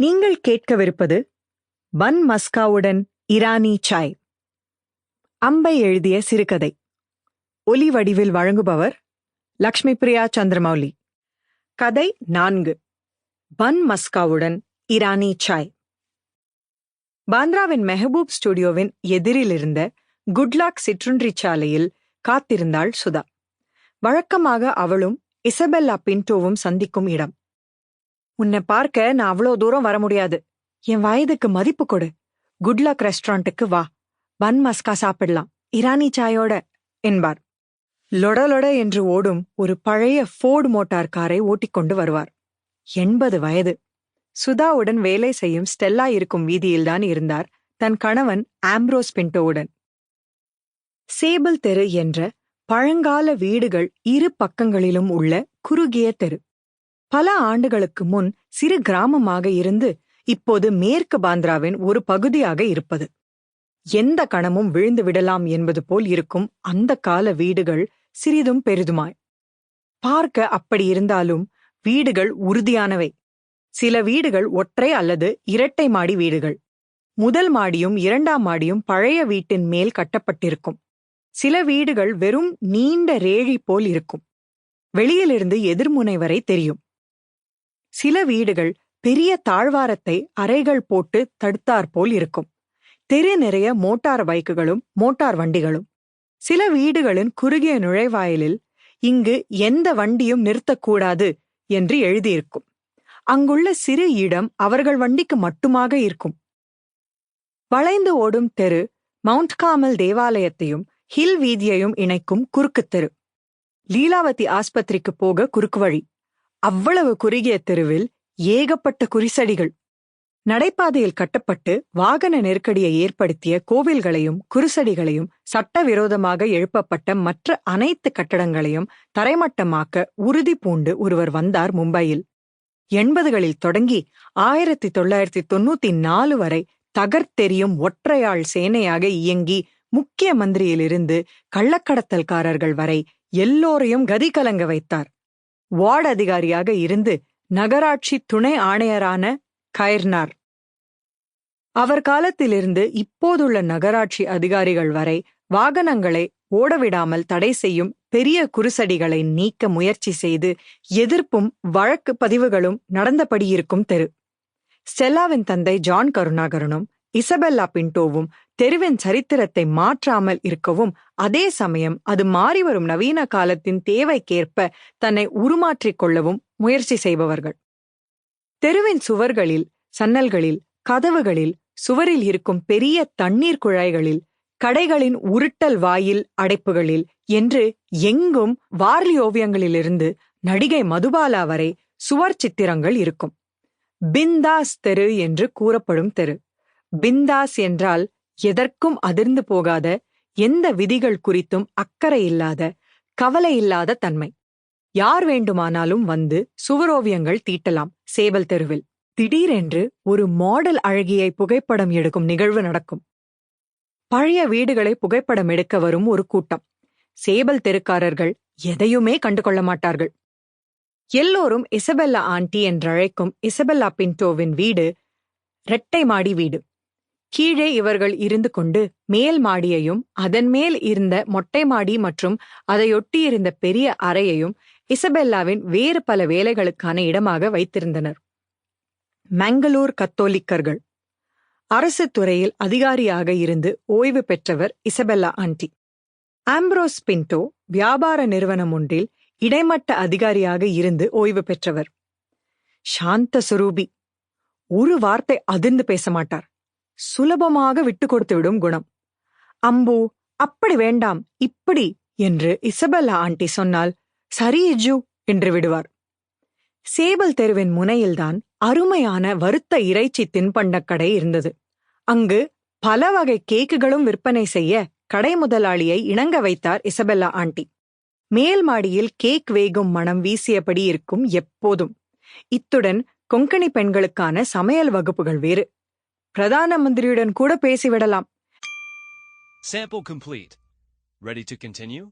நீங்கள் கேட்கவிருப்பது பன் மஸ்காவுடன் இரானி சாய். அம்பை எழுதிய சிறுகதை. ஒலி வடிவில் வழங்குபவர் லக்ஷ்மி பிரியா சந்திரமௌலி. கதை நான்கு. பன் மஸ்காவுடன் இரானி சாய். பாந்திராவின் மெஹபூப் ஸ்டுடியோவின் எதிரில் இருந்த குட்லாக் சிற்றுன்றி சாலையில் காத்திருந்தாள் சுதா. வழக்கமாக அவளும் இசபெல்லா பின்டோவும் சந்திக்கும் இடம். உன்னை பார்க்க நான் அவ்வளோ தூரம் வர முடியாது. என் வயதுக்கு மதிப்பு கொடு. குட்லக் ரெஸ்டாரண்ட்டுக்கு வா. பன் மஸ்கா சாப்பிடலாம். இரானி சாயோட என்பார். லொடலொட என்று ஓடும் ஒரு பழைய ஃபோர்டு மோட்டார் காரை ஓட்டிக்கொண்டு வருவார். எண்பது வயது. சுதாவுடன் வேலை செய்யும் ஸ்டெல்லா இருக்கும் வீதியில்தான் இருந்தார். தன் கணவன் ஆம்ப்ரோஸ் பின்டோவுடன் சேபிள் தெரு என்ற பழங்கால வீடுகள் இரு பக்கங்களிலும் உள்ள குறுகிய தெரு. பல ஆண்டுகளுக்கு முன் சிறு கிராமமாக இருந்து இப்போது மேற்கு பாந்திராவின் ஒரு பகுதியாக இருப்பது. எந்த கணமும் விழுந்து விடலாம் என்பது போல் இருக்கும் அந்த கால வீடுகள் சிறிதும் பெரிதுமாய். பார்க்க அப்படி இருந்தாலும் வீடுகள் உறுதியானவை. சில வீடுகள் ஒற்றை அல்லது இரட்டை மாடி வீடுகள். முதல் மாடியும் இரண்டாம் மாடியும் பழைய வீட்டின் மேல் கட்டப்பட்டிருக்கும். சில வீடுகள் வெறும் நீண்ட ரேழி போல் இருக்கும். வெளியிலிருந்து எதிர்முனை வரை தெரியும். சில வீடுகள் பெரிய தாழ்வாரத்தை அறைகள் போட்டு தடுத்தாற்போல் இருக்கும். தெரு நிறைய மோட்டார் பைக்குகளும் மோட்டார் வண்டிகளும். சில வீடுகளின் குறுகிய நுழைவாயிலில் இங்கு எந்த வண்டியும் நிறுத்தக்கூடாது என்று எழுதியிருக்கும். அங்குள்ள சிறு இடம் அவர்கள் வண்டிக்கு மட்டுமாக இருக்கும். வளைந்து ஓடும் தெரு மவுண்ட் காமல் தேவாலயத்தையும் ஹில் வீதியையும் இணைக்கும் குறுக்குத் தெரு. லீலாவதி ஆஸ்பத்திரிக்கு போக குறுக்கு வழி. அவ்வளவு குறுகிய தெருவில் ஏகப்பட்ட குறிசடிகள். நடைபாதையில் கட்டப்பட்டு வாகன நெருக்கடியை ஏற்படுத்திய கோவில்களையும் குருசடிகளையும் சட்டவிரோதமாக எழுப்பப்பட்ட மற்ற அனைத்து கட்டடங்களையும் தரைமட்டமாக்க உறுதி பூண்டு ஒருவர் வந்தார் மும்பையில். எண்பதுகளில் தொடங்கி ஆயிரத்தி தொள்ளாயிரத்தி தொண்ணூத்தி நாலு வரை தகர்த்தெறியும் ஒற்றையாள் சேனையாக இயங்கி முக்கிய மந்திரியிலிருந்து கள்ளக்கடத்தல்காரர்கள் வரை எல்லோரையும் கதி கலங்க வைத்தார். வார்டு அதிகாரியாக இருந்து நகராட்சி துணை ஆணையரான கயர்னார். அவர் காலத்திலிருந்து இப்போதுள்ள நகராட்சி அதிகாரிகள் வரை வாகனங்களை ஓடவிடாமல் தடை செய்யும் பெரிய குருசடிகளை நீக்க முயற்சி செய்து எதிர்ப்பும் வழக்கு பதிவுகளும் நடந்தபடியிருக்கும் தெரு. ஸ்டெல்லாவின் தந்தை ஜான் கருணாகரனும் இசபெல்லா பின்டோவும் தெருவின் சரித்திரத்தை மாற்றாமல் இருக்கவும் அதே சமயம் அது மாறிவரும் நவீன காலத்தின் தேவைக்கேற்ப தன்னை உருமாற்றிக் கொள்ளவும் முயற்சி செய்பவர்கள். தெருவின் சுவர்களில் சன்னல்களில் கதவுகளில் சுவரில் இருக்கும் பெரிய தண்ணீர் குழாய்களில் கடைகளின் உருட்டல் வாயில் அடைப்புகளில் என்று எங்கும் வார்லி ஓவியங்களிலிருந்து நடிகை மதுபாலா வரை சுவர் சித்திரங்கள் இருக்கும். பிந்தாஸ் தெரு என்று கூறப்படும் தெரு. பிந்தாஸ் என்றால் எதற்கும் அதிர்ந்து போகாத எந்த விதிகள் குறித்தும் அக்கறை இல்லாத கவலை இல்லாத தன்மை. யார் வேண்டுமானாலும் வந்து சுவரோவியங்கள் தீட்டலாம் சேவல் தெருவில். திடீரென்று ஒரு மாடல் அழகியை புகைப்படம் எடுக்கும் நிகழ்வு நடக்கும். பழைய வீடுகளை புகைப்படம் எடுக்க வரும் ஒரு கூட்டம். சேபல் தெருக்காரர்கள் எதையுமே கண்டுகொள்ள மாட்டார்கள். எல்லோரும் இசபெல்லா ஆண்டி என்றழைக்கும் இசபெல்லா பின்டோவின் வீடு இரட்டை மாடி வீடு. கீழே இவர்கள் இருந்து கொண்டு மேல் மாடியையும் அதன் மேல் இருந்த மொட்டை மாடி மற்றும் அதையொட்டியிருந்த பெரிய அறையையும் இசபெல்லாவின் வேறு பல வேலைகளுக்கான இடமாக வைத்திருந்தனர். மங்களூர் கத்தோலிக்கர்கள். அரசு துறையில் அதிகாரியாக இருந்து ஓய்வு பெற்றவர் இசபெல்லா ஆண்டி. ஆம்ப்ரோஸ் பின்டோ வியாபார நிறுவனம் ஒன்றில் இடைமட்ட அதிகாரியாக இருந்து ஓய்வு பெற்றவர். சாந்த சுரூபி. ஒரு வார்த்தை அதிர்ந்து பேச மாட்டார். சுலபமாக விட்டு கொடுத்து விடும் குணம். அம்பு அப்படி வேண்டாம் இப்படி என்று இசபெல்லா ஆண்டி சொன்னால் சரி இஜு என்று விடுவார். சேபல் தெருவின் முனையில்தான் அருமையான வருத்த இறைச்சி தின்பண்டக்கடை இருந்தது. அங்கு பல வகை கேக்குகளும் விற்பனை செய்ய கடை முதலாளியை இணங்க வைத்தார் இசபெல்லா ஆண்டி. மேல் மாடியில் கேக் வேகும் மனம் வீசியபடி இருக்கும் எப்போதும். இத்துடன் கொங்கணி பெண்களுக்கான சமையல் வகுப்புகள் வேறு. பிரதான மந்திரியுடன் கூட பேசிவிடலாம் Sample complete. Ready to continue?